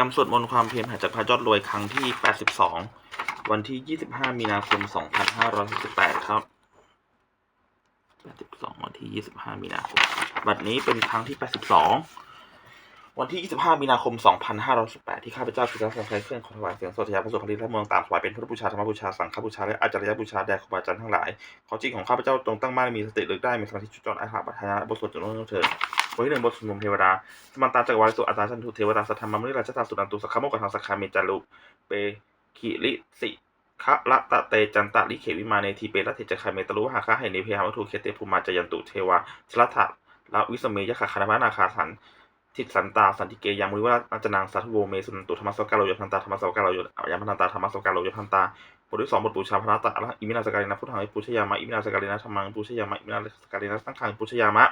รมสวดมนต์ความเพียรหาจากพระยอดรวยครั้งที่ 82 วันที่ 25 มีนาคม 2568 ครับ 82 วันที่ 25 มีนาคม บัดนี้เป็นครั้งที่ 82 วันที่ 25 มีนาคม 2568ที่ข้าพเจ้าคือพระสงฆ์ใช้เครื่องขอถวายเสียงสวดทยาพระสุภริตและเมืองต่างถวายเป็นพุทธบูชาธรรมบูชา สังฆบูชา และอาจารยบูชา แด่ครูบาอาจารย์ทั้งหลาย ขอจิตของข้าพเจ้าจงตั้งมั่นมีสติเลือกได้มีสมาธิจุดจอดอาหารปัทยาบทสวดจนล้นเถิด บทที่หนึ่งบทสวดมนต์เทวดาสมันตาจักรวาลสุอัตาชันทุเทวตาสัทธรรมมนุษย์ราชตาสุนันตุสักขโมกขังสักขามิจารุเปขิริสิคะละตะเตจันตะลิเขวิมาเนทีเปรัตเถจคาเมตะลุหาคาเหเนเพหาวัตถุเคเตภูมาจยันตุเทวาชลัทธะละวิสเมยะขะคารมานาคาสันทิสันตาสันติเกยังมุนิวะอาจนังสัทโวเมสุนันตุธรรมสกาโลยพันตาธรรมสกาโลยยามพันตาธรรมสกาโลยพันตาบทที่สองบทปูชาพระตะอิมินาสการินะพุทธังอิปุชยามะอิมินาสการินะธรรมังปุชยามะอิมินาสการินะสังฆังปุชยามะ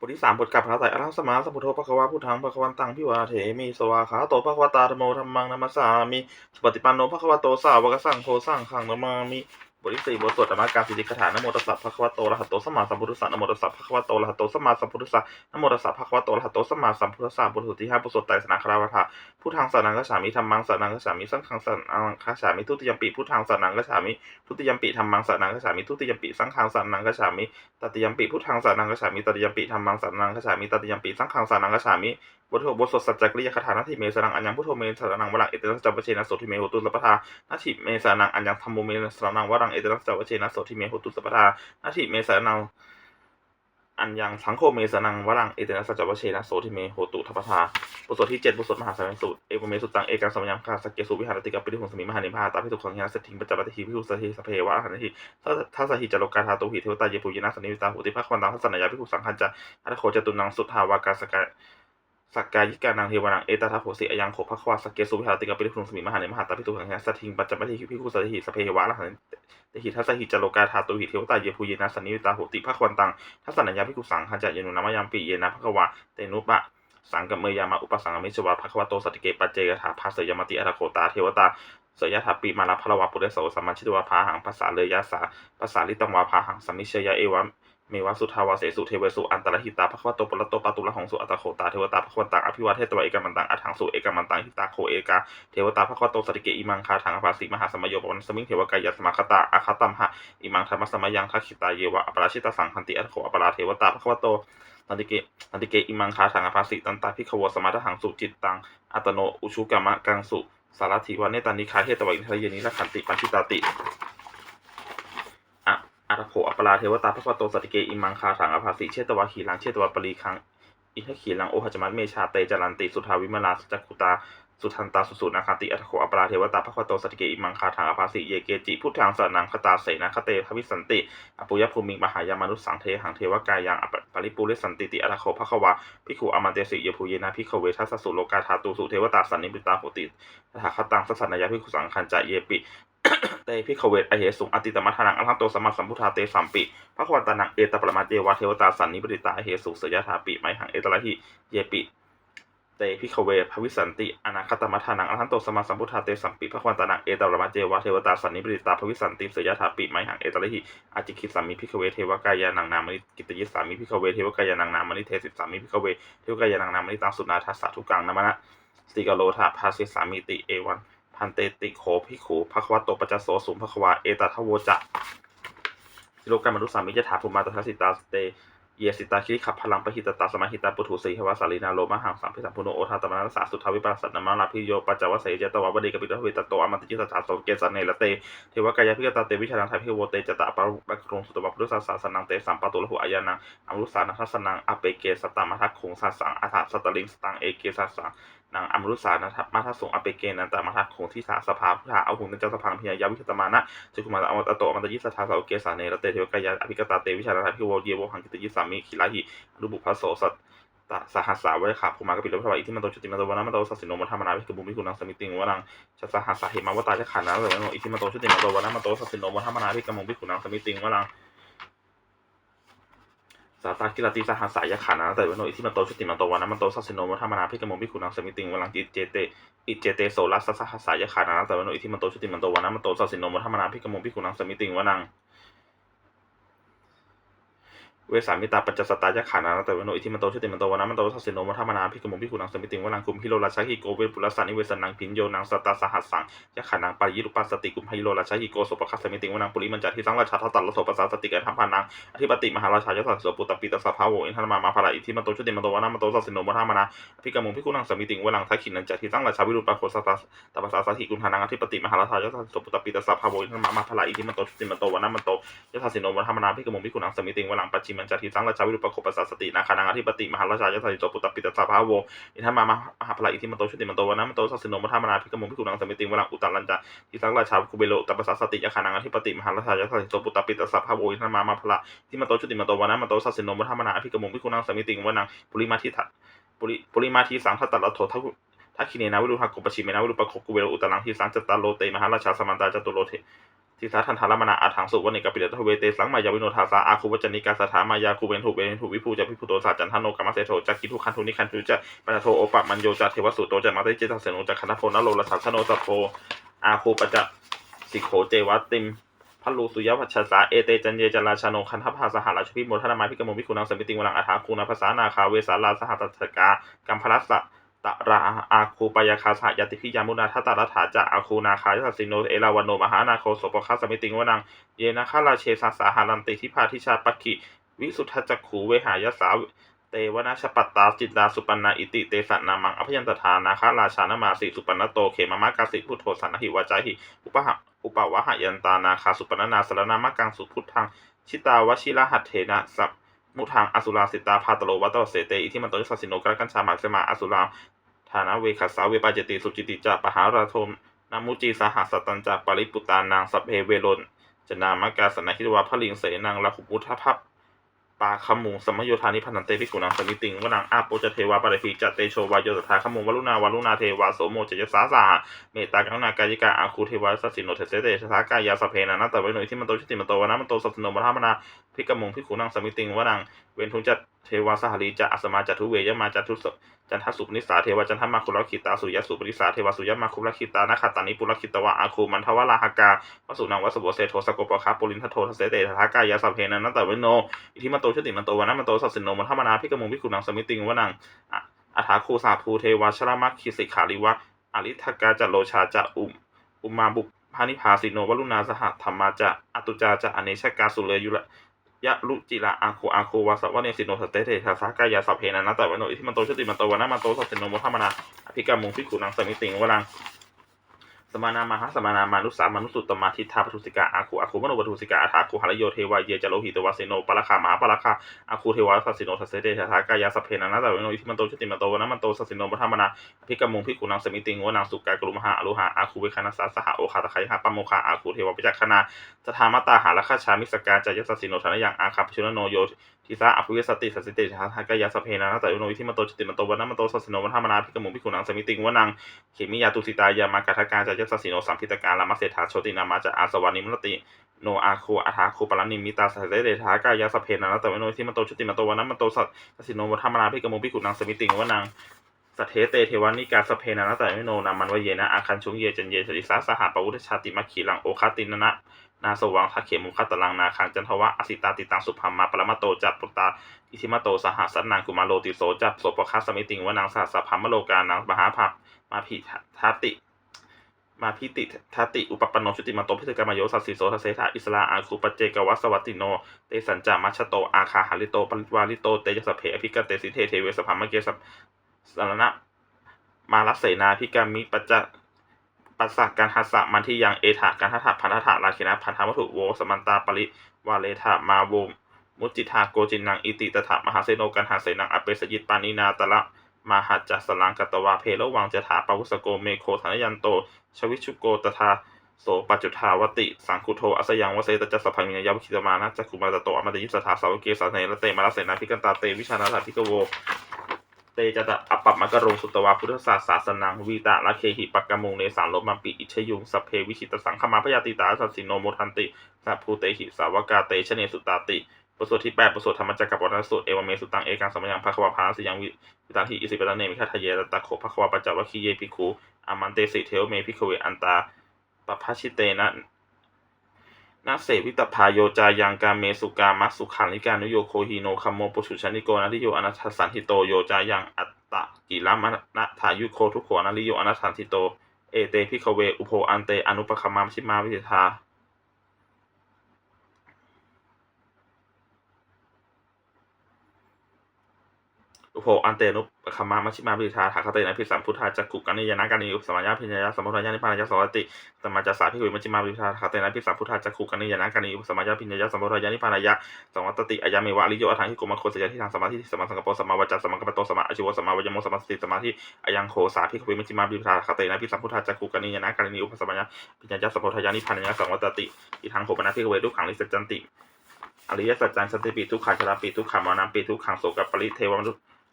บทที่สามบทกลับพระไตรอรหัสมมาสัมพุทโธปะคะวะพุทธังปะคะวันตังพิวาเถมีสวาขาโตปะคะวะตาธโมธรรมังนัมสสามีสุปฏิปันโนปะคะวะโตสาวกสังโฆสังขังนามามิ บทที่สี่บทสวดธรรมการสิทธิคาถานโมตัสสะภะคะวะโตอะระหะโตสัมมาสัมพุทธัสสะนโมตัสสะภะคะวะโตอะระหะโตสัมมาสัมพุทธัสสะนโมตัสสะภะคะวะโตอะระหะโตสัมมาสัมพุทธัสสะบทสุดที่ห้าบทสวดไตรสนาคาราวะทะพุทธังสรนังกฉามิธรรมังสรนังกฉามิสังฆังสรนังกฉามิทุติยมปิพุทธังสรนังกฉามิทุติยมปิธรรมังสรนังกฉามิทุติยมปิสังฆังสรนังกฉามิตติยมปิพุทธังสานังกฉามิตติยมปิธรรมังสานังกฉามิตติยมปิสังฆังสานังกฉามิบทที่หกบทสดสัจจกริยคาถานาทิเมสรังอัญญังพุทโธเมสรังวรังเอตนะสัจวเชนะโสทิเมโหตุสัพพทานาทิเมสรังอัญญังธรรมโมเมสรังวรังเอตนะสัจวเชนะโสทิเมโหตุสัพพทานาทิเมสรังอัญญังสังโฆเมสรังวรังเอเตนะสัจวเชนะโสทิเมโหตุทัพพทาบทสวดที่เจ็ดบทสวดมหาสังฆสูตรเอวเมสุตังเอกังสมัยยังคาสเกสุวิหารติกับปิริหุงสมิมหานิพาตาพิสุขังยาสถิงปัจจปฏิทิพิหุสถิสเพวะหันติถ้าถ้าสหิจโลกาธาตุหิเทวตาเยปุยนะสนิวิตาหุติภาควันตังทัศนายาพิขุสังคัญจะอัตโคจตุนังสุทธาวากาสกา สักกายิกานังเทวนังเอตทัพโหสิอยังโขภควาสเกสุวิหารติกาปิริพุงสมิมหาเนมหาตาพิทุขังยาสถิงปัจจปฏิทิพิขุสถิสเพวะอรหันตหิทัสหิจโลกาธาตุหิเทวตาเยปุยนะสนิวิตาหุติภาควันตังทัศนายาพิขุสังคัจะยนุนามยามปีเยนะภควาเตนุปะสังกัมเมยามะอุปสังกมิชวาภควโตสัตติเกปัจเจกถาภาเสยมติอัตโคตาเทวตาสยถาปีมาลาพลวะปุเรโสสัมมัญชิตวาพาหังภาษาเลยยะสาภาษาลิตังวาพาหังสัมมิเชยะเอวะ เมวะสุทาวาเสสุเทเวสุอันตรหิตาภควโตปรตโตปตุละหงสุอัตโคตาเทวตาภควันตังอภิวาเทตวะเอกมันตังอัฏฐังสุเอกมันตังหิตาโคเอกาเทวตาภควโตสติเกอิมังคาถังอภาสิมหาสมโยปวันสมิงเทวกายสมาคตาอาคาตัมหะอิมังธรรมสมยังทักขิตาเยวะอปราชิตาสังคันติอัตโคอปราเทวตาภควโตตันติเกตันติเกอิมังคาถังอภาสิตันตาพิขวสมาทหังสุจิตตังอัตโนอุชุกามะกังสุสารถิวาเนตานิคาเฮตวะอินทรเยนิละขันติปัญชิตาติ อัตโขอปราเทวตาพระวโตสติเกอิมังคาถังอภาสิเชตวะขีลังเชตวะปรีคังอินทขีลังโอหจมัตเมชาเตจารันติสุทาวิมลาสจักขุตาสุทันตาสุสุนาคาติอัตโขอปราเทวตาพระวโตสติเกอิมังคาถังอภาสิเยเกจิพุทธังสนังคตาเสนาคเตทวิสันติอปุยภูมิมหายามานุสสังเทหังเทวกายังอปริปุเรสันติติอัตโคภควาพิขุอมันเตสิเยภูเยนะพิขเวทัสสุโลกาธาตุสุเทวตาสันนิปิตาโหติตถาคตังสัสนายาพิขุสังคันจะเยปิ เตพิกขเวทอเหสุงอติตมัทนังอรหันโตสมมาสัมพุทธาเตสัมปิภควันตานังเอตปรมาเจวะเทวตาสันนิปติตาอเหสุเสยถาปิไมหังเอตระหิเยปิเตพิกขเวภวิสันติอนาคตมัทนังอรหันโตสมมาสัมพุทธาเตสัมปิภควันตานังเอตปรมาเจวะเทวตาสันนิปติตาภวิสันติเสยถาปิไมหังเอตระหิอาจิคิสามิพิกเวเทวกายานังนามนิกิตยิสามิพิกเวเทวกายานังนามนิเทสิสามิพิกเวเทวกายานังนามนิตังสุนาทัสสะทุกังนามนะสติกโลธาภาสิสามิติเอวัน พันเตติโขภิขุภควโตปัจจโสสุมภควาเอตทัวโวจะสิโลกามนุสามิยถาภูมาตทัสสิตาเตเยสิตาคิริขับพลังปหิตตาสมาหิตาปุถุสีหวาสาลีนาโลมหังสัมพิสัมพุโนโอทาตมนัสสาสุทาวิปัสสนามาลาพิโยปัจจวเสยเจตวะบดีกปิตวิตโตอมันติจิตตาโสเกสันเนละเตเทวกายพิกตาเตวิชานังไทพิโวเตจตะปารุปักรงสุตวะพุทธศาสนังเตสัมปะตุลหุอายานังอมรุสานัทัสนังอเปเกสตามาทัคคงสัสสังอัฏฐสตลิงสตังเอเกสัสสัง นางอมรุสานัทมาทัสสงอเปเกนันตมาทัคคงที่สาสภาพุทธาเอาหุนเจ้าสพังพิยายาวิคตมานะจุกุมาอมตะโตอมตยิสทาสาวเกสาเนรเตเทวกายอภิกตาเตวิชานัยพิโวเยวหังกิตยิสามิขิลาหิอนุบุพโสสัตตสหัสสาวะขาภูมากปิโลพระวอิทิมันโตชติมันโตวนามันโตสัสสิโนมัทมานาภิกบุมิคุนังสมิติงวะนังชัสสหัสสาเหมาวตาจะขันนะเลยอิทิมันโตชติมันโตวนามันโตสัสสิโนมัทมานาภิกมุมิคุนังสมิติงวะนัง สาตากิรติสหัสสายขานนะแต่วโนอิทิมันโตชุติมันโตวนะมันโตสัสสิโนมัทมนาพิกมุมิคุนังสมิติงวะนังจิเจเตอิเจเตโสรัสสหัสสายขานนะแต่วโนอิทิมันโตชุติมันโตวนะมันโตสัสสิโนมัทมนาพิกมุมิคุนังสมิติงวะนัง เวสามิตาปัจจสตายะขานานาตเวโนอิทิมันโตชติมันโตวนามันโตสัสสิโนมัทมนาพิกมุพิกุนังสมิติงวนังคุมพิโรราชาหิโกเวปุรสานิเวสนังพินโยนังสตาสหัสสังยะขานังปายิรุปัสสติกุมพิโรราชาหิโกโสปคัสสมิติงวนังปุริมันจัติสังราชาทัตตลโสปัสสติกันทัพพานังอธิปติมหาราชายะสัสโสปุตตปิตสภาโวอินทนมามาภาระอิทิมันโตชติมันโตวนามันโตสัสสิโนมัทมนาพิกมุพิกุนังสมิติงวนังทักขินันจัติสังราชาวิรุปะโคสตตปัสสาสถิกุมทานังอธิปติมหาราชายะสัสโสปุตตปิตสภาโวอินทนมามาภาระอิทิมันโตชติมันโตวนามันโตยถาสิโนมัทมนาพิกมุพิกุนังสมิติงวลังปัจจิมันจติสังราชาวิรุปโคปัสสตินาคานังอธิปติมหาราชายะสัยโตปุตตปิตสาภาโวอินทมมามหาพลาอิทิมันโตชุติมันโตวนะมันโตสัสสินโนมัทมนาพิกมุงพิกุนังสมิติงวลังอุตตรัญจทิสังราชาคุเบโลตัปสัสสติยะคานังอธิปติมหาราชายะสัยโตปุตตปิตสาภาโวอินทมมามหาพลาทิมันโตชุติมันโตวนะมันโตสัสสินโนมัทมนาพิกมุงพิกุนังสมิติงวลังปุริมาทิทะปุริมาทิสังทัตตะโททักทักขิเนนาวิรุหะกุปชิเมนาวิรุปโคกุเบโลอุตตรังทิสังจตตาโลเตมหาราชาสมันตาจตุโลเท ทิสาทันทารมนาอาถังสุวรรณิกปิเดทเวเตสังมายาวิโนทาสาอาคูวัจนิกาสถามายาคูเวนถูเวนถูวิภูจะพิภูโตสาจันทโนกัมมะเสโทจักกิทุคันทุนิคันทุจะปะโทโอปะมันโยจะเทวสุโตจะมาเตเจตเสนุจะคณโพนโลละสัทโนสัพโพอาคูปจะสิโขเจวัตติมพัลลูสุยวัชสาเอเตจันเยจราชาโนคันทภาสหราชพิโมทนามาพิกมพิคุนังสมิติงวลังอาถาคูนภาษานาคาเวสาลาสหัตถกากัมพลัสสะ ตะราอาคูปยาคาสหยติพิยามุนาทัตตารัฐาจะอาคูนาคายสัสสิโนเอลาวันโนมหานาโคโสปคัสสมิติงวนัง เยนะคาราเชสาสาหารันติทิพาทิชาปักขิวิสุทธจักขูเวหายสาเตวนาชปัตตาจิตตาสุปันนาอิติเตสนามังอภยันตทานาคาราชานมาสิสุปันนโตเขมามากาสิพุทโธสันหิวาจาหิอุปหะอุปวะหยันตานาคาสุปันนาสารนามกังสุพุทธังชิตาวชิระหัตเถนะสัพ มุทังอสุราสิตาพาตโลวัตโตเสเตอิทิมันโตสัสสิโนกรกัญชามาเสมาอสุราฐานะเวขัสสาเวปาจติสุจิติจะปหาราโทมนามุจีสหัสตันจาปริปุตานางสัพเพเวโรนจนามกาสนาคิดวาพลิงเสนางละขุปุทธภพ ปาขมุงสมโยธานิพันธ์เตพิกุนังสมิติงวนังอาโปจเทวาปริภิจัตเตโชวายโยตถาขมุงวรุนาวลุนาเทวาโสโมจยสาสาเมตตากรุณากายิกาอาคูเทวาสัสสิโนเทเสเตชะทากายาสเพนานาตะเวโนอิทิมันโตชิติมันโตวนะมันโตสัตโนมัทมนาพิกมุงพิกุนังสมิติงวนัง เวนทุจัตเทวาสหรีจะอัสมาจัตุเวยมาจัตุสจันทสุปนิสาเทวจันทมาคุลคิตาสุยสุปนิสาเทวสุยมาคุลคิตานาคตานิปุลคิตวะอาคูมันทวราหกาวสุนังวสุโบเซโทสกปะคาปุรินทโททเสเตทากายาสัพเพนันตะเวโนอิทิมันโตชติมันโตวนะมันโตสัสสินโนมันธรรมนาพิกมุงพิคุนังสมิติงวนังอัฐาคูสาภูเทวชรมัคคิสิขาริวะอริทกาจะโลชาจะอุมอุมาบุพานิพาสิโนวรุณาสหธรรมาจะอตุจาจะอเนชกาสุเลยุละ ยะลุจิระอาโคอาโควาสวะเนสิโนสเตเตทาสากายาสัพเพนะนะแต่วันโนอิทิมันโตชติมันโตวันนะมันโตสัสสิโนโมทามนาอภิกรรมุงพิขุนังสมิติงวรัง สมานามาหาสมานามานุสามานุสุตตมาทิทาปทุสิกาอาคูอาคูมโนปทุสิกาอาถาคูหารโยเทวาเยจโลหิตวาสิโนปะละคามหาปะละคาอาคูเทวาสัสสิโนสัสเตเตทาสากายาสัพเพนะนะต่วันโนอิทิมันโตชติมันโตวันะมันโตสัสิโนโมทามนาอภิกมุงพิกุนังสมิติงวนังสุกากรุมหาอรุหาอาคูเวคานัสสะสหโอคาตะไคหาปะโมคาอาคูเทวาปิจักขณาสถามาตาหาราคาชามิสกาจายสัสสิโนธนยังอาคาปชุนโนโย ทิสาอภิเวสติสัสสิเตชะทากยาสเพนานาแต่อุโนวิธิมโตจิติมโตวันนมโตสัสสิโนวันธรรมนาภิกมุพิกุนังสมิติงวนังเขมิยาตุสิตายามากาทการจายัสสิโนสัมพิตการลามาเสถาโชตินามาจะอาสวานิมรติโนอาโคอาทาโคปรานิมิตาสัสเตเดทากายาสเพนานาแต่อุโนวิธิมโตจิติมโตวันนมโตสัสสิโนวันธรรมนาภิกมุพิกุนังสมิติงวนังสเทเตเทวานิกาสเพนานาต่ไม่โนนามันวเยนะอาคันชุงเยจันเยสริสาสหปวุทชาติมัคคีลังโอคาตินนะ นาสวังทัเขมุขตลังนาคังจันทวะอสิตาติตังสุภามาปรมาโตจัตปุตตาอิทิมาโตสหสันนางกุมาโลติโสจัตโสปคัสสมิติงวนางสหัสสะพัมมโลกานางมหาภามาพิทัติ มาพิติทัติอุปปนโนชุติมาโตพิสกรรมโยสัสสิโสทเสถาอิสลาอาคูปเจกวัสวัตติโนเตสัญจามัชโตอาคาหาริโตปริวาริโตเตยสเพอภิกเตสิเทเทเวสภามเกสสารณะมาลเสนาพิกามิปัจจ ปัสสะกันหัสสะมันที่ยังเอถากันทัถะพันธะราคินะพันธวัตถุโวสมันตาปริวาเลธามาโวมมุจิทาโกจินังอิติตถามหาเสโนกันหาเสนังอเปสยิตปานินาตละมาหัจจสลังกตวาเพโลวังจถาปวุสโกเมโคธนยันโต ชวิชุโกตถาโสปัจจุทาวติ สังคุโทอัสยังวเสตจัสพังมินยาวคิตมานะจักุมาตโตอมตยิสถาสาวเกสาเนรเตมาลเสนาพิกันตาเตวิชานาถาพิกโว เตจตะอปปมะกะโรงสุตวาพุทธศาสศาสนังวีตะละเคหิปักกะมุงเนสารลบมัปิอิชยุงสเพวิชิตสังขมาพยาติตาสัสสิโนโมทันติสัพภูเตหิสาวกาเตชเนสุตาติประสูตรที่แปดประสูตรธรรมจักรกับวัฏสูตรเอวเมสุตังเอกังสมยังภควาพาสิยังวิตังหิอิสิปตะเนมิคาทะเยตตะโขภควาปัจจวัคคีเยภิกขุอามันเตสิเทวเมภิกขเวอันตาปปภชิเตนะ นาเสวิตพาโยจายังกาเมสุกามัสุขันลิกานุโยโคฮิโนคัมโมปุชุชนิโกนาทิโยอนัทสันทิโตโยจายังอัตตะกิลามนะทายุโคทุกขวนาริโยอนัทสันทิโต เอเตพิคเว อุโพอันเตอนุปคมามชิมาวิทธา อุโภอันเตนุปคัมมามัชิมาปิทาถาคาเตนะพิสัมพุทธาจักขุกันนิยนาการนิยุสมัญญาพิญญาสมุทธายานิพานายาสวัติสมมาจัสาพิคุยมัชิมาปิทาถาคาเตนะพิสัมพุทธาจักขุกันนิยนาการนิยุสมัญญาพิญญาสมุทธายานิพานายะสวัตติอายาเมวะอริโยอทังหิโกมะโคสยะที่ทางสมาธิสมาสังกปสมาวาจสมากรรมโตสมาอชิวสมาวายโมสมาสติสมาธิอายังโคสาพิคุยมัชิมาปิทาถาคาเตนะพิสัมพุทธาจักขุกันนิยนาการนิยุสมัญญาพิญญาสมุทธายานิพานายะสวัตติอีทางโหปนะพิคุยทุกขังลิสจันติอริยสัจจันสันติปิทุกขาชราปิทุกขามรณะปิทุกขังโสกปริเทวมนุ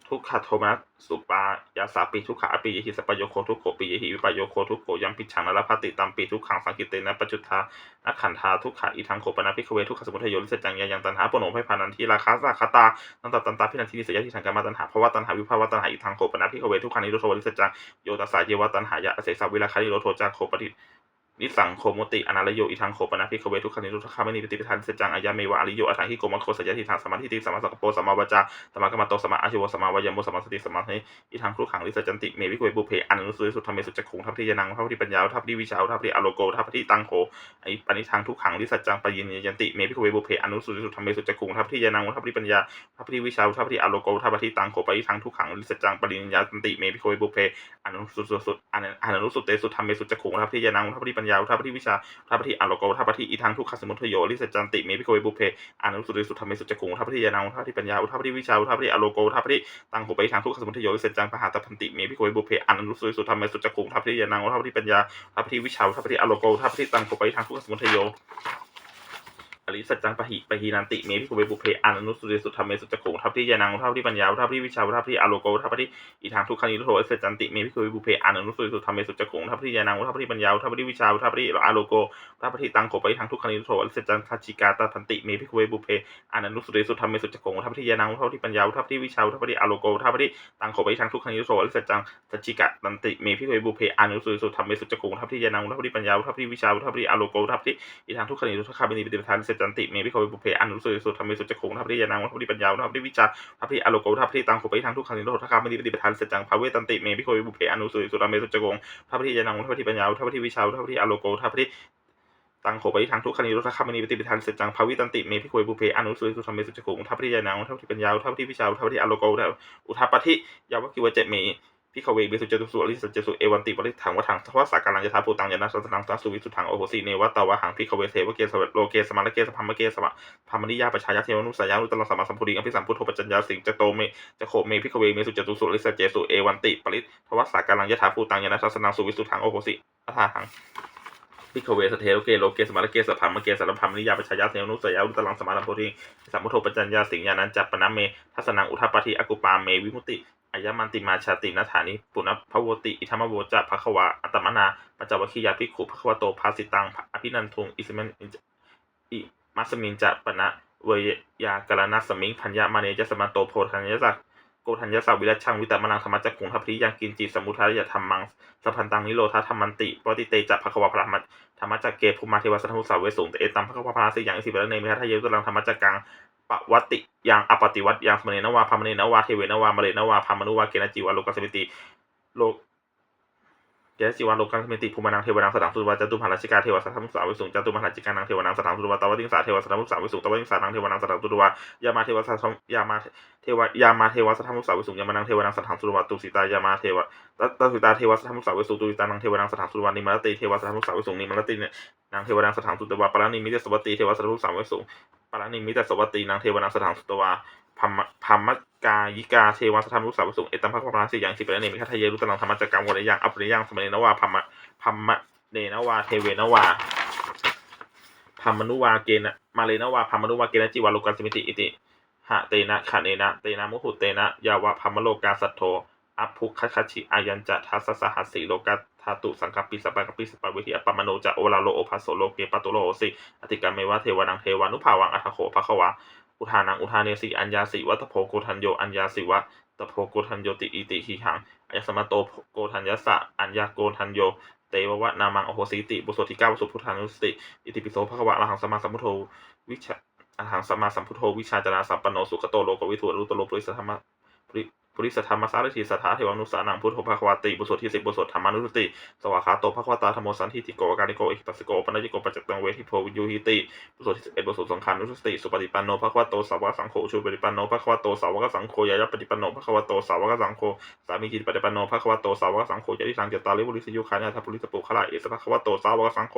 ทุกขโทมนัสสุปายาสาปิทุกขาอปิยหิสปโยโคทุกโขปิยหิวิปโยโคทุกโขยัมปิฉังนรพัตติตัมปิทุกขังสังกิเตนะปัจจุทานักขันธาทุกขาอีทังโขปนาพิคเวทุกขสมุทัยโยลิสจังยายังตันหาปโนไพพานันทีราคาสาคตานันตตันตาพินันทีนิสยาทิทังกามาตันหาภวะตันหาวิภาวะตันหาอีทังโขปนาพิคเวทุกขานิโรโทลิสจังโยตัสสาเยวตันหายะอเสสาวิราคานิโรโทจาโขปฏิ นิสังโคมติอนาลโยอิทังโคปนาภิกขเวทุกขนิรุทคามินิปฏิปทานเสจังอายาเมวะอริโยอัฏฐหิโกมะโคสยะทิทางสมาธิติสมาสักโปสมาวจาสมากรรมโตสมาอาชิวสมาวายโมสมาสติสมาธิอิทังครุขังลิสจันติเมวิโกเวบุเพอนุสุริสุทธเมสุจักขุงทัพทิยนังทัพทิปัญญาทัพทิวิชาทัพทิอโลโกทัพทิตังโคไอปณิทังทุกขังลิสจังปยินยันติเมวิโกเวบุเพอนุสุริสุทธเมสุจักขุงทัพทิยนังทัพทิปัญญาทัพทิวิชาทัพทิอโลโกทัพทิตังโคปยิทังทุกขังลิสจังปริญญาจันติเมวิโกเวบุเพอนุสุสุสุอนุสุเตสุทธเมสุจักขุงทัพทิยนังทัพทิปัญญาวุฒาปฏิวิชาทัพปฏิอโลโกวุฒาปฏิอีทังทุกขสมุทโยลิสจันติเมพิโกเวบุเพอานุสุริสุธรรมเมสุจกุงวุฒาปฏิยานังทัพพทิปัญญาวุฒาปฏิวิชาวุฒาปฏิอโลโกวุฒาปฏิตังโหไปทางทุกขสมุทโยลิสจังปหาตพันติเมพิโกเวบุเพอานุสุริสุธรรมเมสุจกุงวุฒาปฏิยานังทัพพทิปัญญาวุฒาปฏิวิชาวุฒาปฏิอโลโกวุฒาปฏิตังโหไปทางทุกขสมุทโย อริสัจจังปะหิปะหีนันติเมพิโกเวบุเพอานุสุริสุธรรมเมสุจกุงทัพพทิยานังทัพพทิปัญญาทัพพทิวิชาทัพพทิอโลโกทัพพทิอีทางทุกขานิโรธอสัจจันติเมพิโกเวบุเพอานุสุริสุธรรมเมสุจกุงทัพพทิยานังทัพพทิปัญญาทัพพทิวิชาทัพพทิอโลโกพระปฏิตังโขไปทางทุกขณิโทอเสจันทัชิกาตาพันติเมพิคุเวบุเพอานันุสุเรสุธรรมเมสุจโกงทัพพิยานังทัพพิปัญญาทัพพิวิชาทัพพิอโลโกทัพพิตังโขไปทางทุกขณิโทอเสจังทัชิกาตันติเมพิคุเวบุเพอานุสุเรสุธรรมเมสุจโกงทัพพิยานังทัพพิปัญญาทัพพิวิชาทัพพิอโลโกทัพพิอีทางทุกขณิโทคาบินีปฏิปทานจันติเมพิคุเวบุเพอนุสุเรสุธรรมเมสุจโกงทัพพิยานังทัพพิปัญญาทัพพิวิชาทัพพิอโลโกทัพพิตังโขไปทางทุกขณิโทคาบินีปฏิปทานเสจังภาเวตันติเมพิคุเวบุเพอนุสุเรสุธรรมเมสุจโกงทัพพิยานังทัพพิปัญญาทัพพิวิชาทัพพิอโลโกทัพพิตังโขไปทางทุกขณิรุทธคามณีปฏิปทานเสจังภาวิตันติเมพิโคยบุเพอนุสุริสุธรรมเมสุจกุงทัพพิยานังทัพพิปัญญาทัพพิวิชาวทัพพิอโลโกทัพอุทัปปทิยาวกิวเจเม พิขเวเบสุจตุสุอริสัจจุเอวันติปริถังวทังทวสาการังยถาภูตังยนาสัสนังสัสุวิสุทังโอโหสีเนวัตตาวะหังพิขเวเทวะเกสวะโลเกสมาลเกสพัมมเกสมะพามนิยาปชายาเทวนุสายานุตตลสัมมาสัมพุริอภิสัมพุทโธปัจจัญญาสิงจโตเมจะโขเมพิขเวเมสุจตุสุอริสัจเจสุเอวันติปริทวสาการังยถาภูตังยนาสัสนังสุวิสุทังโอโหสีอทาหังพิกเวสเทโลเกโลเกสมาลเกสพัมมเกสารพัมนิยาปชายาเทวนุสยาอุตลังสมาลัมโพธิสัมพุทโธปัจจัญญาสิงญานันจัปปนะเมทัสนังอุทัปปฏิอกุปาเมวิมุติ อายมันติมาชาตินาฐานิปุณพโวติ อิธรรมโวจะภควาอัตมนาปัจจวัคคียาภิกขุภควโตภาสิตังอภินันทุงอิสมันอิมัสมินจะปณะเวยากรณสมิงพัญญามาเนจสมาโตโพธัญญสัก โกธัญญสักวิรัชชังวิตามนังธรรมจักขุงทัพพิยังกินจิตสมุทัยธรรมังสัพพันตังนิโรธาธรรมันติปฏิเตจภควาพระมัธรรมจักเกภูมาเทวสัทธุสาวเวสูงเตเอตัมภควาพระสิยังสิเวรเนมิทัทเยตุลังธรรมจักกังปวัติยังอปฏิวัติยังสมเนนวาพามเนนวาเทเวนวามเรนวาพามนุวาเกณจีวาโลกสมิติโล เกณจีวาโลกัสมิติภูมานังเทวนังสถังสุวาจตุมหาราชิกาเทวสัทธมุสาวิสุงจตุมหาราชิกานังเทวนังสถังสุวาตวติงสาเทวสัทธมุสาวิสุงตวติงสานังเทวนังสถังสุวายามาเทวสัทธยามาเทวยามาเทวสัทธมุสาวิสุงยามานังเทวนังสถังสุวาตุสิตายามาเทวตตุสิตาเทวสัทธมุสาวิสุงตุสิตานังเทวนังสถังสุวานิมรติเทวสัทธมุสาวิสุงนิมรตินางเทวนังสถังสุตวาปรานิมิตสวัตติเทวสัทธมุสาวิสุงปรานิมิตสวัตตีนางเทวนาสถังสุตวา พัมมพัมมกายิกาเทวาสธรรมรุสาวสุงเอตัมภะพราสิยังสิเปรเนมิคัทเยรุตลังธรรมจักกังวรยังอัปริยังสมเนนวาพัมมะพัมมะเนนวาเทเวนวาพัมมนุวาเกณมาเลนวาพัมมนุวาเกณจิวาโลกัสมิติอิติหะเตนะขะเนนะเตนะมุหุเตนะยาวะพัมมโลกาสัทโธอัพพุคคัชิอายัญจะทัสสะหัสสีโลกัธาตุสังกัปปิสปะกปิสปะเวทิอปปมโนจะโอลาโลโอภัสโสโลเกปะตุโลโหสิอธิกรรมเมวะเทวานังเทวานุภาวังอัทโขภควา อุทานังอุทานเนสีอัญญาสิวัตโพโกทันโยอัญญาสิวะตโพโกทันโยติอิติหิหังอายสมาโตโกทัญญสะอัญญาโกทันโยเตวะวะนามังอโหสิติบุสุที่เก้าบุสุพุทธานุสติ อิติปิโสภควะอรหังสมาสัมพุทโธวิชาอรหังสมาสัมพุทโธวิชาจาราสัมปันโนสุขโตโลกวิถูรุตโลปุริสธรรมะปุริ ปุริสธรรมสารถีสัทธาเทวานุสานังพุทโธภควาติบทสวดที่สิบบทสวดธรรมานุสติ สวาขาโตภควตาธรรมโมสันทิติโกอาการิโกเอหิปัสสโกปนัญญิโกปัจจตังเวทิโพวิยูหิติบทสวดที่สิบเอ็ดบทสวดสังขานุสติ สุปฏิปันโนภควาโตสาวกสังโฆชูปฏิปันโนภควาโตสาวกสังโฆยายะปฏิปันโนภควาโตสาวกสังโฆ สามีจิตปฏิปันโนภควาโตสาวกสังโฆยะทิสังเจตาลิบุริสยุคานาทัปุริสปุขละเอสภควาโตสาวกสังโฆ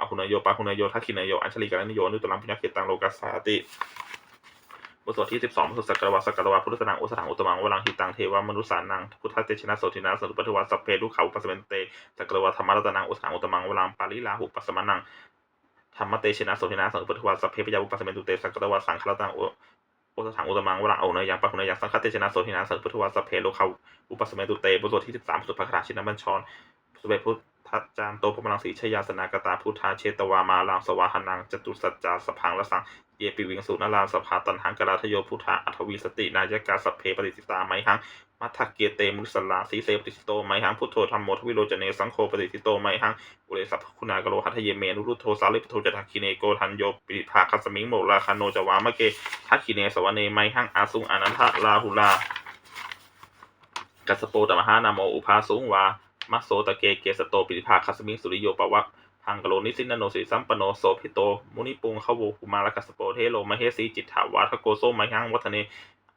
อหุนโยปาหุนโยทักขินโยอัญชลีกาลนิโยนุตตังพุญญเกตังโลกัสสาติ บทสวดที่สิบสองบทสวดสักการวะสักการวะพุทธสนังอุสถังอุตมังวลังหิตังเทวามนุสานังพุทธเตชนะโสตินาสุปัทวาสัพเพทุขาอุปสเมนเตสักการวะธรรมรัตนังอุสถังอุตมังวลังปาลิลาหุปัสสมานังธรรมเตชนะโสตินาสุปัทวาสัพเพปยาอุปสเมนตุเตสักการวะสังฆรัตนังอุสถังอุตมังวลังเอาเนยังปะหุนยังสังฆเตชนะโสตินาสุปัทวาสัพเพโลขาอุปสเมนตุเตบทสวดที่สิบสามสวดพระคาถาชินบัญชรสุเบพุท ธัจจาร์โตพมลังสีชยาสนากตาพุทธาเชตวามาลังสวาหนังจตุสัจจาสพังละสังเยปิวิงสุนารามสภาตันหังกราทโยพุทธะอัทวีสติ นายกาสัพเพปฏิสิตาไมหังมัทธเกเตมุสลาสีเสปฏิสิโตไมหังพุทโธธรรมโมทวิโรจเนสังโฆปฏิสิโตไมหังอุเรสัพคุณากโลหัทเยเมนุรุโทสาลิปโทจทักคิเนโกทันโยปิภาคัสมิงโมลาคาโนจวามะเกทักคิเนสวเนไมหังอาสุงอนันทะลาหุลากัสโปตมหานาโมอุภาสุงวา มัสโสตะเกเกสโตปิภาคัสมิงสุริโยปวะพังกโลนิสินนโนสิสัมปโนโสพิโต มุนิปุงขวูกุมารกัสโปเทโลมเหสีจิตถาวาทโกโซมยังวัฒเน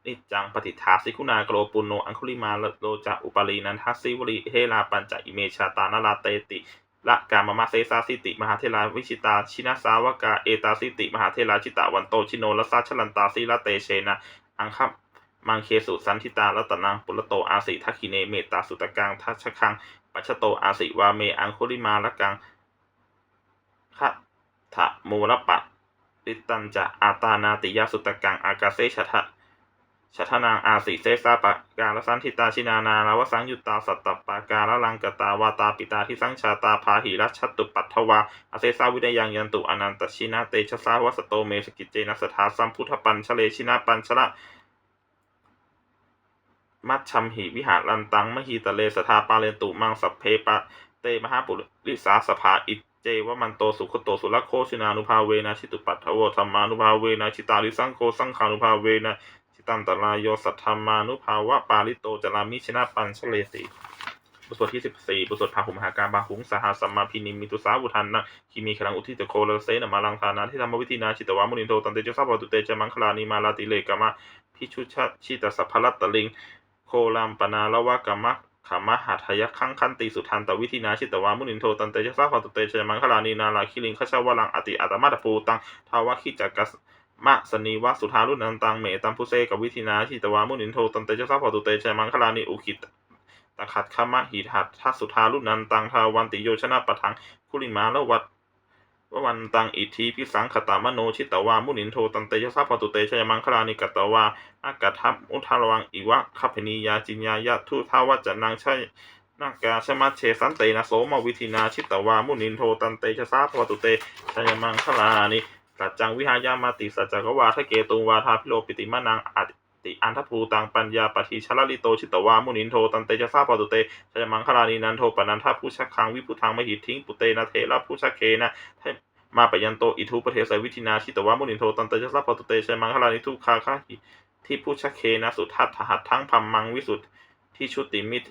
นิจังปฏิทาสิคุณากโลปุโนอังคุลิมาโลจะอุปาลีนันทัสสิวริเฮลาปัญจอิเมชาตานาลาเตติละกามมาเซสาสิติ มหาเทลาวิชิตา ชินาสาวกาเอตาสิติ มหาเทลาชิตาวันโตชิโนลสาชลันตาสีละเตเชนะอังคับมังเคสุสันทิตารัตนังปุรโตอาสิทักขิเนเมตตาสุตกังทัชคัง ปัชโตอาสิวาเม อังคุลิมาละกังคะทะมูลปะริตันจะอาตานาติยาสุตกัง อากาเซชะทะชะทนางอาสิเซซาปะกาลสันทิตาชินานาลาวสังยุตตาสัตตปะกาละลังกตาวาตาปิตาทิสังชาตาพาหิรัชตุปัทวาอาเซซาวิเดยังยันตุอนันตชินาเตชะสาวสโตเมสกิจเจนะสทาสัมพุทธปัญชเลชินาปัญชละ มัชชัมหิวิหารันตังมหิตะเลสทาปาเลตุมังสัพเพปะเตมหาปุริสาสภาอิเจวมันโตสุขโตสุรโคชินานุภาเวนะชิตุปัตถโวธรรมานุภาเวนะชิตาริสังโฆสังขานุภาเวนะชิตันตรายโยสัทธรรมานุภาวะปาลิโตจรามิชนะปัญชเลติบทสวดที่สิบสี่บทสวดพาหุมหาการบาหุงสหสัมมาพินิมิตุสาวุทันนะคิมีขลังอุทิตโคลเสนมาลังทานาที่ธรรมวิธีนาชิตวามุนิโตตันเตจสัพพตุเตจมังคลานิมาลาติเลกามะพิชุชะชิตสัพพลัตตลิง โคลัมปนาละวะกะมะขามะหัทยคังคันติสุทันตวิธีนาชิตวามุนินโทตันเตชะสาภตุเตชะมังคลานีนาลาคิลิงขชาวลังอติอัตมาตปูตังทาวะขิจักกัสมะสนีวะสุทารุนันตังเมตัมพุเซกวิธีนาชิตวามุนินโทตันเตชะสาภตุเตชะมังคลานีอุคิตตะขัดขมะหิทัตทัสสุทารุนันตังทาวันติโยชนะปะทังคุลิมาละวัด ววันตังอิทธิพิสังขตามโนชิตวา มุนินโทตันเตชะสัพพตุเตชยมังคลานิกตวาอากาทัพอุทารวังอิวะคัพนิยาจิญญายะทุทาวัจนังชัยนากาชมัชเชสันเตนะโสมวิธินาชิตวา มุนินโทตันเตชะสัพตุเตชยมังคลานิกัจจังวิหายามาติสัจจกวาทะเกตุงวาทาพิโลปิติมานังอ ติอันทภูตังปัญญาปฏิชลลิโตชิตวามุนินโทตันเตจะสัพพตุเตชยมังคลานีนันโทปนันทผู้ชักคังวิพุทังมหิทิ้งปุเตนะเทระผู้ชักเคนะมาปยันโตอิทุประเทศวิธินาชิตวามุนินโทตันเตจะสัพพตุเตชะมังคลานิทุคาคาหิที่ผู้ชักเคนะสุทัตถหัตทั้งพัมมังวิสุทธิชุติมิตร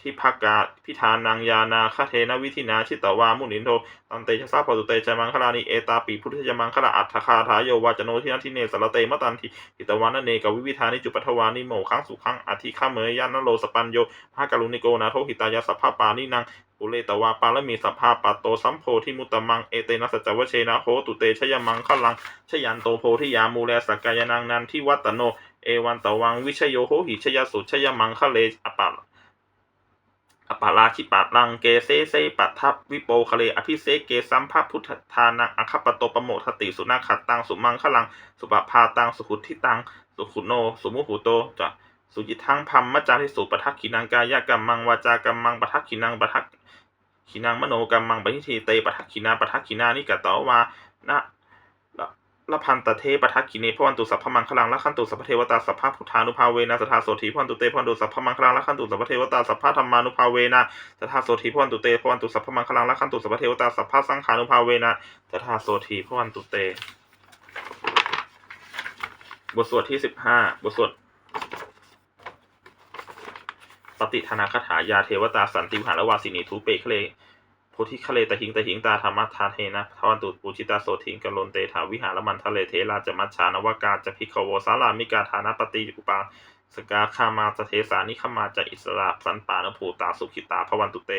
ที่ภากาพิธานังยานาคาเทนวิธินาชิตวามุนินโทตันเตชะสัพพตุเตชะมังคลานิเอตาปิพุทธยมังคลาอัฏฐคาทาโยวาจโนทินาทิเนสารเตมตันทิหิตวานเนกวิวิธานิจุปัทวานิโมขังสุขังอธิฆาเมยยานโลสปัญโยภาการุณิโกนาโทหิตายาสัพพปานินังปุเรตวาปาลมีสัพพาปัตโตสัมโพธิมุตมังเอเตนะสัจวเชนะโหตุเตชยมังขลังชยันโตโพธิยามูแลสกกายนังนันทิวัตโน เอวันตวังวิชโยโหหิชยสุชยมังคะเลอปะ อปาราชิปะลังเกเซเซปัทัพวิโปคะเลอภิเสกเกสัมภพุทธทานังอัคคปโตปโมทติสุนาขัดตังสุมังคลัง สุปภาตังสุขุทิตัง สุขุโน สุมุหุโตจะสุจิทังพัมมจาริสุปทักขินังกายกัมมังวาจากัมมังปทักขินังปทักขินังมโนกัมมังปทิทีเตปทักขินาปทักขินานิกตวานะ ละพันตเทปทักขิเนพวันตุสัพพมังคลังละขันตุสัพพเทวตาสัพพะพุทธานุภาเวนะสทธาโสธีพวันตุเตพวันตุสัพพมังคลังละขันตุสัพพเทวตาสัพพะธรรมานุภาเวนะสทธาโสธีพวันตุเตพวันตุสัพพมังคลังละขันตุสัพพเทวตาสัพพะสังขานุภาเวนะสทธาโสธีพวันตุเต บทสวดที่สิบห้าบทสวดปฏิธนาคาถายาเทวตาสันติวิหารวาสินีทูเปคะเล โพธิคะเลตหิงตหิงตาธรรมะทาเทนะทวันตุปูชิตาโสทิงกลนเตถาวิหารมันทะเลเทราจะมัชานวากาจะพิขโวสารามิกาธานปฏิอุปาสกาคามาจะเทสานิขมาจะอิสระสันปานภูตาสุขิตาพวันตุเต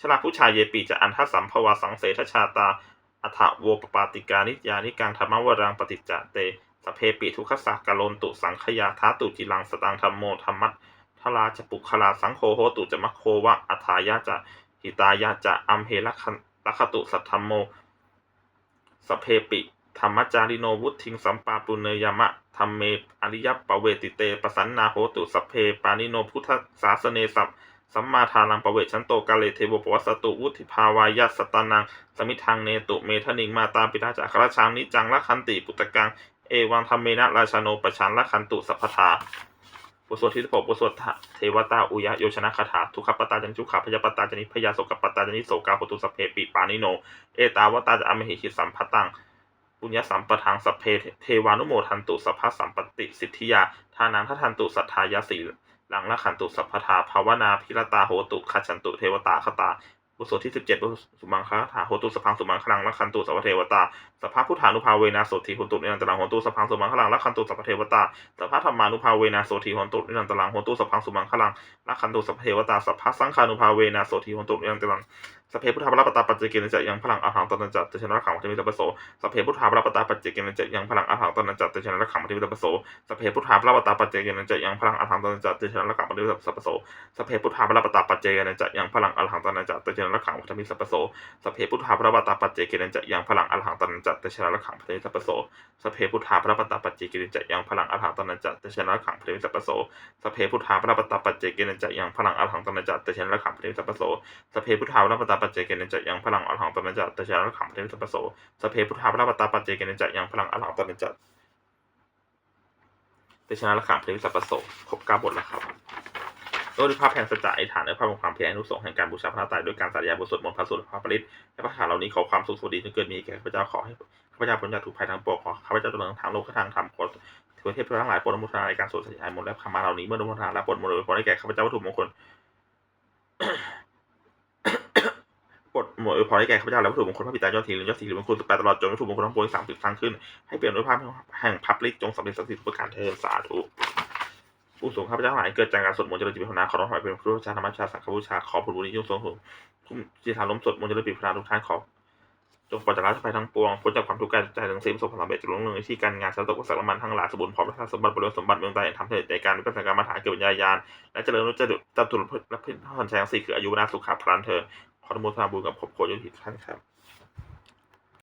ชลาผู้ชายเยปีจะอันทสัมภวาสังเสทชาตาอัฐโวปปาติกานิยานิกังธรรมวรังปฏิจจเตสเพปิทุขสักกะโลนตุสังขยาทาตุจิลังสตังธรรมโมธรรมัตทราจะปุคลาสังโฆโหตุจะมัคโควะอัฐายะจะ หิตายะจะอัมเหลักขลักขตุสัทธรรมโมสพเพปิธรรมจาริโนวุทิงสัมปาปุเนยมะธรรมเมอริยปเวติเตปสันนาโหตุสพเพปานิโนพุทธศาสเนสัมสัมมาทานังปเวชันโตกาเลเทวปวัสตุวุธิภาวายะสตานัง สมิทังเนตุเมทนิงมาตาปิตาจักรชางนิจังละคันติปุตตะกัง เอวังธรรมเมนะราชาโนปชันละคันตุสัพพทา บทสวดที่สิบหกบทสวดเทวตาอุยะโยชนะคาถาทุกขปตาจันจุขาพยาปตาจันิพยาโสกปตาจันิโสกาโหตุสเพปิปานิโน เอตาวตาจะอมหิหิสัมพตังปุญญสัมปทังสพเพเทวานุโมทันตุสัพพสัมปติสิทธิยาทานังทัทันตุสัทธายาสีหลังละขันตุสัพพทาภาวนาพิรตาโหตุขจันตุเทวตาคตาบทสวดที่สิบเจ็ดบทสุมังคาถาโหตุสพังสุมังคลังละขันตุสัพเทวตา สัพพพุทธานุภาเวนะโสติโหตุเนรันตรังโหตุสพังสุมังคลังละขันตุสัพเทวตาสัพพธรรมานุภาเวนะโสทีโหนตุนิรันตรังโหนตุสัพพังสุมังคลังลักขันตุสัพเทวตาสัพพสังฆานุภาเวนะโสทีโหนตุนิรันตรังสเพพุทธาพรปตาปัจเจเกณจะยังพลังอาหังตอนนจัตเตชนะขังมัทมิตาปโสสเพพุทธาพรปตาปัจเจเกณจะยังพลังอาหังตอนนจัตเตชนะขังมัทมิตาปโสสเพพุทธาพรปตาปัจเจเกณจะยังพลังอาหังตอนนจัตเตชนะขังมัทมิตาปโสสเพพุทธาพรปตาปัจเจเกณจะยังพลังอาหังตอนนจัตเตชนะขังมัทมิตาปโสสเพพุทธาพรปตาปัจเจเกณจะยังพลังอาหังตอนนจตเตชนะขังมัทมิตาปโสสเพพุทธาพระปตาปัจเจกิริจะยังพลังอาหังตนันจะเตชนะขังพระวิสัพปโสสเพพุทธาพระปตาปัจเจกิริจะยังพลังอาหังตนันจะเตชนะขังพระวิสัพปโสสเพพุทธาพระปตาปัจเจกิริจะยังพลังอาหังตนันจะเตชนะขังพระวิสัพปโสสเพพุทธาพระปตาปัจเจกิริจะยังพลังอาหังตนันจะเตชนะขังพระวิสัพปโสครบเก้าบทแล้วครับ โดยภาพแห่งสัจจะไอฐานในภาพของความเพียรอนุสงส์แห่งการบูชาพระตายด้วยการสาธยาบทสวดมนต์พระสวดพระปริตและพระคาถาเหล่านี้ขอความสุขสวัสดีจงเกิดมีแก่ข้าพเจ้าขอให้ข้าพเจ้าพ้นจากทุกภัยทางปวงขอข้าพเจ้าเจริญทางโลกทางธรรมขอเทวเทพทั้งหลายโปรดอนุโมทนาในการสวดสยายมนต์และคำมาเหล่านี้เมื่ออนุโมทนาและโปรดมนต์ขอให้แก่ข้าพเจ้าวัตถุมงคลโปรดหมดอวยพรให้แก่ข้าพเจ้าและวัตถุมงคลพระบิดายอดทีหรือยอดทีหรือมงคลสุดแปดตลอดจนวัตถุมงคลทั้งปวงสามสิบครั้งขึ้นให้เปลี่ยนด้วยภาพแห่งพับลิกจงสำเร็จสักสิทธิ์ทุกประการเทินสาธุ ผู้สูงข้าพเจ้าหลายเกิดจากการสวดมนต์เจริญจิตภาวนาขอร้องถวายเป็นพระพุทธาธรรมชาติสังฆบูชาขอผลบุญนี้จงทรงถึงทุกจิตฐานล้มสดมนต์เจริญจิตภาวนาทุกท่านขอจงปลอดจากราชภัยทั้งปวงพ้นจากความทุกข์กายใจทั้งสิ้นประสบความสำเร็จจงรุ่งเรืองในที่การงานสารตกสักละมันทั้งหลายสมบูรณ์พร้อมและสมบัติบริวารสมบัติเมืองใดทำให้ในการวิปัสสนาการมาหาเกิดวิญญาณและเจริญรู้จะจตุรและพิพานแสงสี่คืออายุวนาสุขะพลันเธอขออนุโมทนาบุญกับครอบครัวยุติท่านครับ